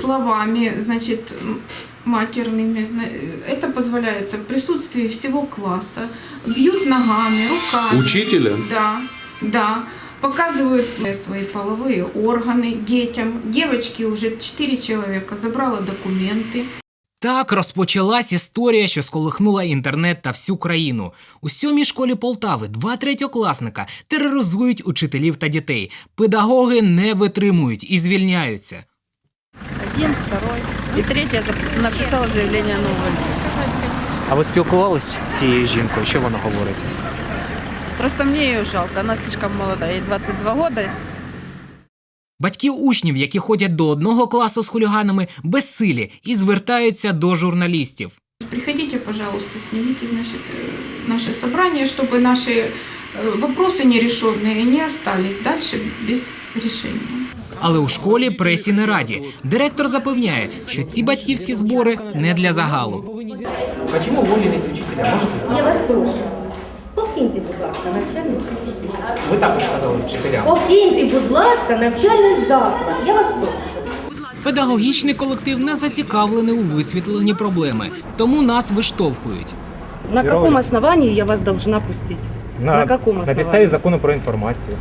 словами, значит, м, матерными. зна- Это позволяется в присутствии всего класса. Бьют ногами, руками. Учителя? Да, да. Показывают свои половые органы детям. Девочки уже 4 человека забрала документы. Так розпочалась історія, що сколихнула інтернет та всю країну. У сьомій школі Полтави два третьокласника тероризують учителів та дітей. Педагоги не витримують і звільняються. Один, второй. И третья зап- написала заявление на увольнение. А ви спілкувалися з цією жінкою? Що вона говорить? Просто мне ее жалко, она слишком молодая, ей 22 года. Батьки учнів, які ходять до одного класу з хуліганами, безсилі і звертаються до журналістів. Приходите, пожалуйста, снимите значит, э, наше собрание, чтобы наши э, вопросы нерешенные не остались дальше без решения. Але у школі пресі не раді. Директор запевняє, що ці батьківські збори не для загалу. Чому уволились учителя? Можете Я вас прошу, покиньте, будь ласка, навчальний заклад. Ви також казали вчителям. Покиньте, будь ласка, навчальний заклад. Я вас прошу. Педагогічний колектив не зацікавлений у висвітленні проблеми, тому нас виштовхують. На каком основании я вас должна пустить? На каком на підставі закону про інформацію.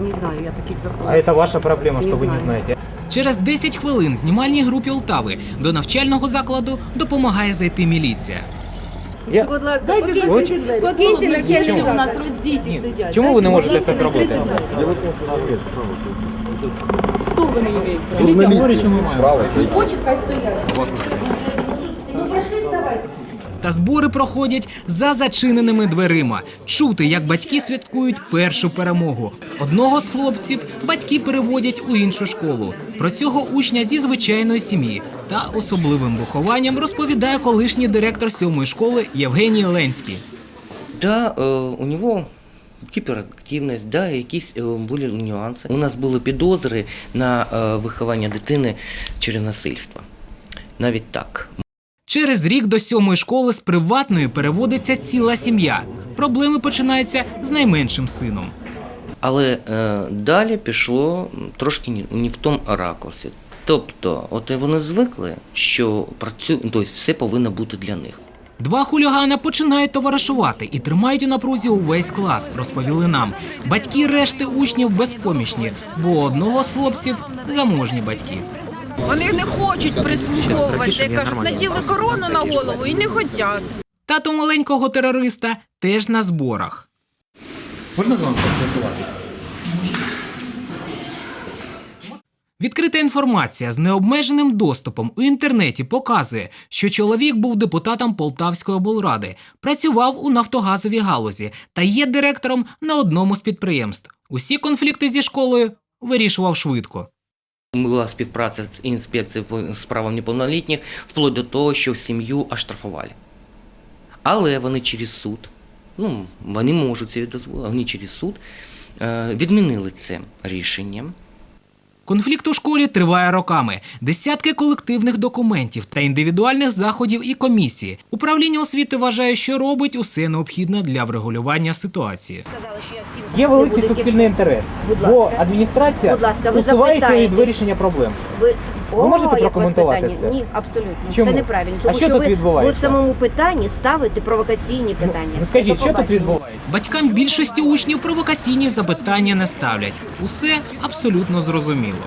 Не знаю, я таких законов. А це ваша проблема, Не що ви не знаєте. Через 10 хвилин знімальній групі Олтави до навчального закладу допомагає зайти міліція. Я... Будь ласка, покиньте, покиньте навчальний Діти у нас заклад. роздіті сидять. Чому ви не можете це зробити? Хто ви не що ми маємо. Хочуть, хай стоять. Ну, пройшли, вставайте. Та збори проходять за зачиненими дверима. Чути, як батьки святкують першу перемогу. Одного з хлопців батьки переводять у іншу школу. Про цього учня зі звичайної сім'ї та особливим вихованням розповідає колишній директор сьомої школи Євгеній Ленський. Да, е, у нього гіперактивність, да, якісь е, були нюанси. У нас були підозри на е, виховання дитини через насильство. Навіть так. Через рік до сьомої школи з приватної переводиться ціла сім'я. Проблеми починаються з найменшим сином. Але е, далі пішло трошки не, в тому ракурсі. Тобто, от вони звикли, що працю... тобто все повинно бути для них. Два хулігана починають товаришувати і тримають у напрузі увесь клас, розповіли нам. Батьки решти учнів безпомічні, бо одного з хлопців заможні батьки. Вони не хочуть прислуховуватися, кажуть, наділи корону на голову і не хочуть. Тато маленького терориста теж на зборах. Можна з вами поспілкуватися? Відкрита інформація з необмеженим доступом у інтернеті показує, що чоловік був депутатом Полтавської облради, працював у нафтогазовій галузі та є директором на одному з підприємств. Усі конфлікти зі школою вирішував швидко. Була співпраця з інспекцією по справам неповнолітніх, вплоть до того, що сім'ю оштрафували. Але вони через суд, ну, вони можуть це дозволити, вони через суд е, відмінили це рішення. Конфлікт у школі триває роками. Десятки колективних документів та індивідуальних заходів і комісії. Управління освіти вважає, що робить усе необхідне для врегулювання ситуації. Є великий суспільний інтерес, бо адміністрація Будь ласка, ви усувається від вирішення проблем. Ви, Ви можете прокоментувати це? Ні, абсолютно. Чому? Це неправильно. А що що, тут ви, ви в самому питанні ставите провокаційні питання. Ну скажіть, що тут відбувається? Батькам більшості учнів провокаційні запитання не ставлять. Усе абсолютно зрозуміло.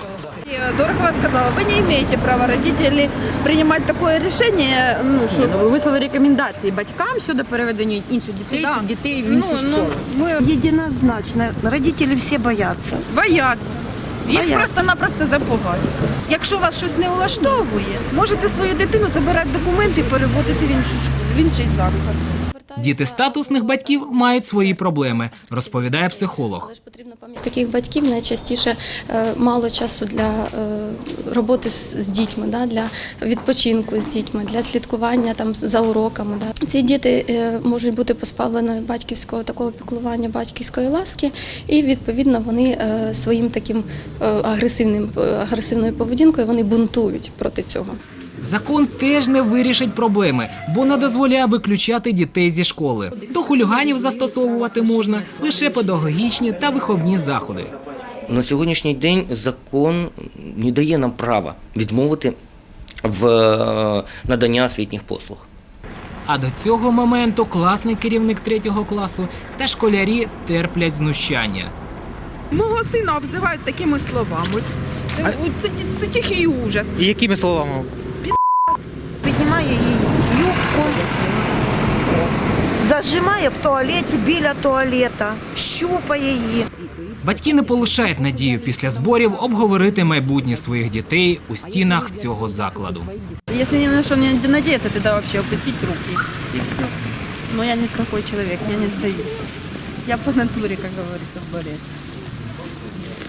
І Дорогова сказала, ви не маєте права родителі приймати таке рішення, ну, що ну, ви висловили рекомендації батькам щодо переведення інших дітей Да. дітей в ну, інші ну, ми Единозначно. Родители все боятся. бояться. Їх просто-напросто запугають. Якщо вас щось не влаштовує, можете свою дитину забирати документи і переводити в іншу школу, в інший заклад. Діти статусних батьків мають свої проблеми, розповідає психолог. Але ж потрібно пам'ятати, таких батьків найчастіше е, мало часу для е, роботи з, дітьми, да, для відпочинку з дітьми, для слідкування там за уроками. Да. Ці діти е, можуть бути позбавлені батьківського такого піклування, батьківської ласки, і відповідно вони своїм таким агресивним агресивною поведінкою вони бунтують проти цього. Закон теж не вирішить проблеми, бо не дозволяє виключати дітей зі школи. До хуліганів застосовувати можна лише педагогічні та виховні заходи. На сьогоднішній день закон не дає нам права відмовити в е, наданні освітніх послуг. А до цього моменту класний керівник третього класу та школярі терплять знущання. Мого сина обзивають такими словами. Це, це, це тихий ужас. І якими словами? Піднімає її юбку, зажимає в туалеті біля туалета, щупає її. Батьки не полишають надію після зборів обговорити майбутнє своїх дітей у стінах цього закладу. Если ни на что не надеяться, тогда вообще опустить руки и все. Но я не такой человек, я не сдаюсь. Я по натуре, как говорится, борец.